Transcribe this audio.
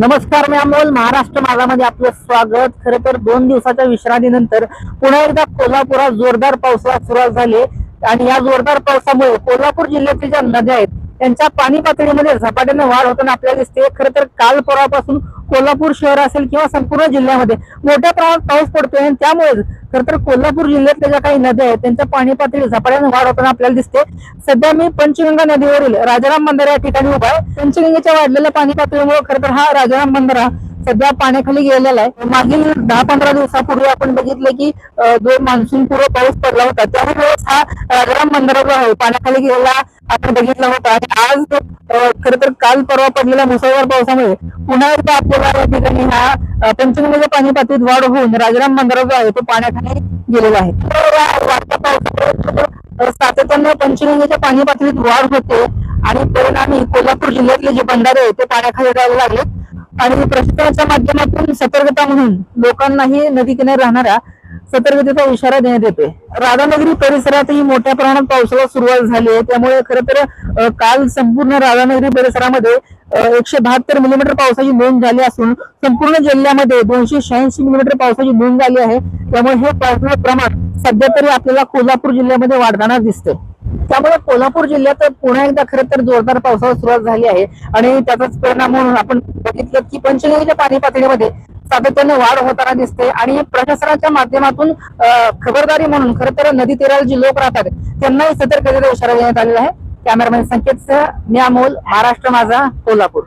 नमस्कार मी अमोल महाराष्ट्र माझामध्ये आपलं स्वागत. खरं तर दोन दिवसाच्या विश्रांतीनंतर पुन्हा एकदा कोल्हापुरात जोरदार पावसाळा सुरुवात झाली आणि या जोरदार पावसामुळे कोल्हापूर जिल्ह्यातील ज्या नद्या आहेत त्यांच्या पाणी पातळीमध्ये झपाट्याने वाढ होताना आपल्याला दिसते. खरं तर काल परवापासून कोल्हापूर शहर असेल किंवा संपूर्ण जिल्ह्यामध्ये मोठ्या प्रमाणात पाऊस पडतोय आणि त्यामुळे खर तर कोल्हापूर जिल्ह्यातल्या ज्या काही नद्या आहेत त्यांच्या पाणी पातळी झपाट्याने वाढ होताना आपल्याला दिसते. सध्या मी पंचगंगा नदीवरील राजाराम बंदर या ठिकाणी उभा आहे. पंचगंगेच्या वाढलेल्या पाणी पातळीमुळे खरं तर हा राजाराम बंदर हा सध्या पाण्याखाली गेलेला आहे. मागील दहा पंधरा दिवसापूर्वी आपण बघितलं की जो मान्सून पूर्व पाऊस पडला होता त्यावेळेस हा राजाराम बंदर जो आहे. पाण्याखाली गेलेला आपण बघितला होता आणि आज खर तर काल परवा पडलेल्या मुसळधार पावसामुळे पुन्हा एकदा आपल्याला या ठिकाणी हा पंचगंगेच्या पाणी पातळीत वाढ होऊन राजाराम मंदिरा जो आहे तो पाण्याखाली गेलेला आहे. वाढत्या पावसामुळे सातत्यानं पंचगंगेच्या पाणी पातळीत वाढ होते आणि परिणामी कोल्हापूर जिल्ह्यातले जे बंधारे आहेत ते पाण्याखाली जायला लागले आणि प्रशिक्षणाच्या माध्यमातून सतर्कता म्हणून लोकांनाही नदी किनारी राहणाऱ्या सतर्कतेचा इशारा देण्यात येतोय. राधानगरी परिसरातही मोठ्या प्रमाणात पावसाला सुरुवात झाली आहे. त्यामुळे खरं तर काल संपूर्ण राधानगरी परिसरामध्ये एकशे बहात्तर मिलीमीटर पावसाची नोंद झाली असून संपूर्ण जिल्ह्यामध्ये दोनशे शहाऐंशी मिलीमीटर पावसाची नोंद झाली आहे. त्यामुळे हे पावसाचं प्रमाण सध्या तरी आपल्याला कोल्हापूर जिल्ह्यामध्ये वाढताना दिसते त्यामुळे कोल्हापूर जिल्ह्यात पुन्हा एकदा खरं तर जोरदार पावसाला सुरुवात झाली आहे. आणि त्याचाच परिणाम म्हणून आपण बघितलं की पंचगंगेच्या पाणी पातळीमध्ये सातत्याने वाढ होताना दिसते. आणि प्रशासनाच्या माध्यमातून खबरदारी म्हणून खरं तर नदी तीराला जे लोक राहतात त्यांनाही सतर्कतेचा इशारा देण्यात आलेला आहे. कॅमेरामॅन संकेतसह मी अमोल महाराष्ट्र माझा कोल्हापूर.